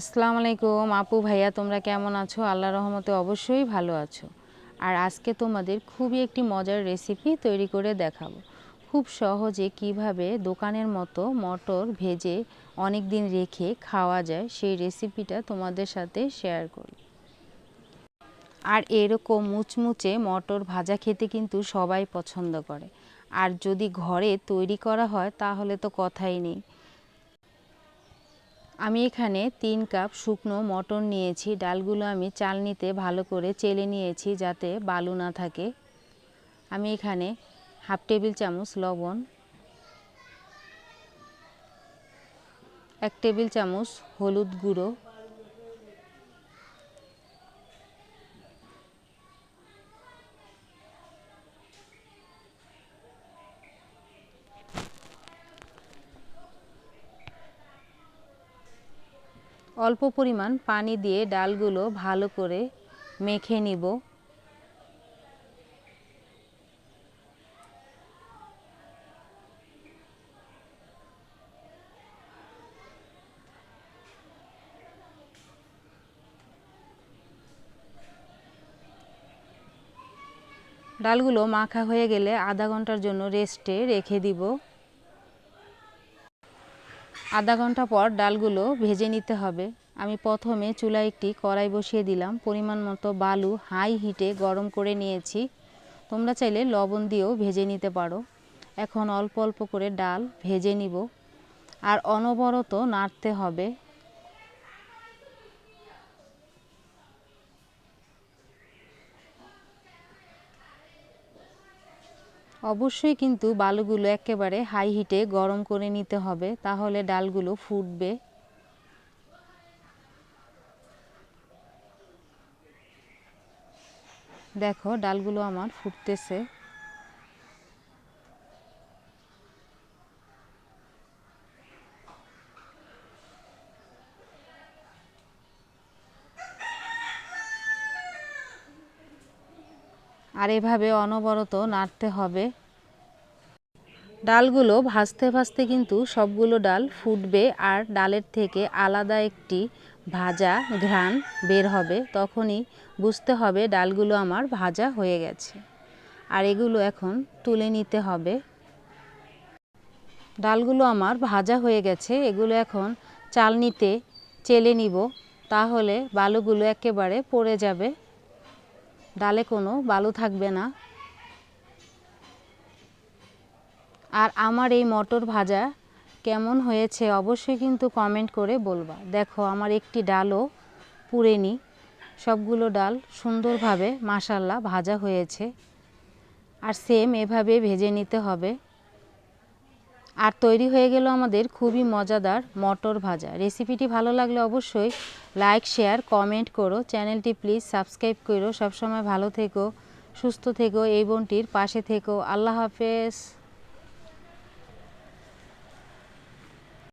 আসসালামু আলাইকুম। আপু, ভাইয়া, তোমরা কেমন আছো? আল্লাহ রহমতে অবশ্যই ভালো আছো। আর আজকে তোমাদের খুবই একটি মজার রেসিপি তৈরি করে দেখাবো। খুব সহজে কীভাবে দোকানের মতো মটর ভেজে অনেক দিন রেখে খাওয়া যায়, সেই রেসিপিটা তোমাদের সাথে শেয়ার করি। আর এরকম মুচমুচে মটর ভাজা খেতে কিন্তু সবাই পছন্দ করে। আর যদি ঘরে তৈরি করা হয়, তাহলে তো কথাই নেই। আমি এখানে তিন কাপ শুকনো মটন নিয়েছি। ডালগুলো আমি চালনিতে ভালো করে চেলে নিয়েছি যাতে বালু না থাকে। আমি এখানে হাফ টেবিল চামচ লবণ, এক টেবিল চামচ হলুদ গুঁড়ো অল্প পরিমাণ পানি দিয়ে ডালগুলো ভালো করে মেখে নিব। ডালগুলো মাখা হয়ে গেলে আধা ঘণ্টার জন্য রেস্টে রেখে দিব। আধা ঘণ্টা পর ডালগুলো ভেজে নিতে হবে। আমি প্রথমে চুলায় একটি কড়াই বসিয়ে দিলাম। পরিমাণ মতো বালু হাই হিটে গরম করে নিয়েছি। তোমরা চাইলে লবণ দিয়েও ভেজে নিতে পারো। এখন অল্প অল্প করে ডাল ভেজে নিব। আর অনবরত নাড়তে হবে। অবশ্যই কিন্তু বালুগুলো একেবারে হাই হিটে গরম করে নিতে হবে, তাহলে ডালগুলো ফুটবে। দেখো, ডালগুলো আমার ফুটতেছে। আর এভাবে অনবরত নাড়তে হবে। ডালগুলো ভাজতে ভাজতে কিন্তু সবগুলো ডাল ফুটবে আর ডালের থেকে আলাদা একটি ভাজা ঘ্রাণ বের হবে। তখনই বুঝতে হবে ডালগুলো আমার ভাজা হয়ে গেছে। আর এগুলো এখন তুলে নিতে হবে। ডালগুলো আমার ভাজা হয়ে গেছে। এগুলো এখন চালনিতে চেলে নিব। তাহলে বালুগুলো একেবারে পড়ে যাবে। ডালে কোনো বালু থাকবে না। আর আমার এই মটর ভাজা কেমন হয়েছে অবশ্যই কিন্তু কমেন্ট করে বলবা। দেখো, আমার একটি ডালও পুড়েনি। সবগুলো ডাল সুন্দরভাবে মাসাল্লা ভাজা হয়েছে। আর সেম এভাবে ভেজে নিতে হবে। আর তৈরি হয়ে গেল আমাদের খুবই মজাদার মটর ভাজা। রেসিপিটি ভালো লাগলে অবশ্যই লাইক শেয়ার কমেন্ট করো। চ্যানেলটি প্লিজ সাবস্ক্রাইব করো। সবসময় ভালো থেকো, সুস্থ থেকো, এই বোনটির পাশে থেকো। আল্লাহ হাফেজ।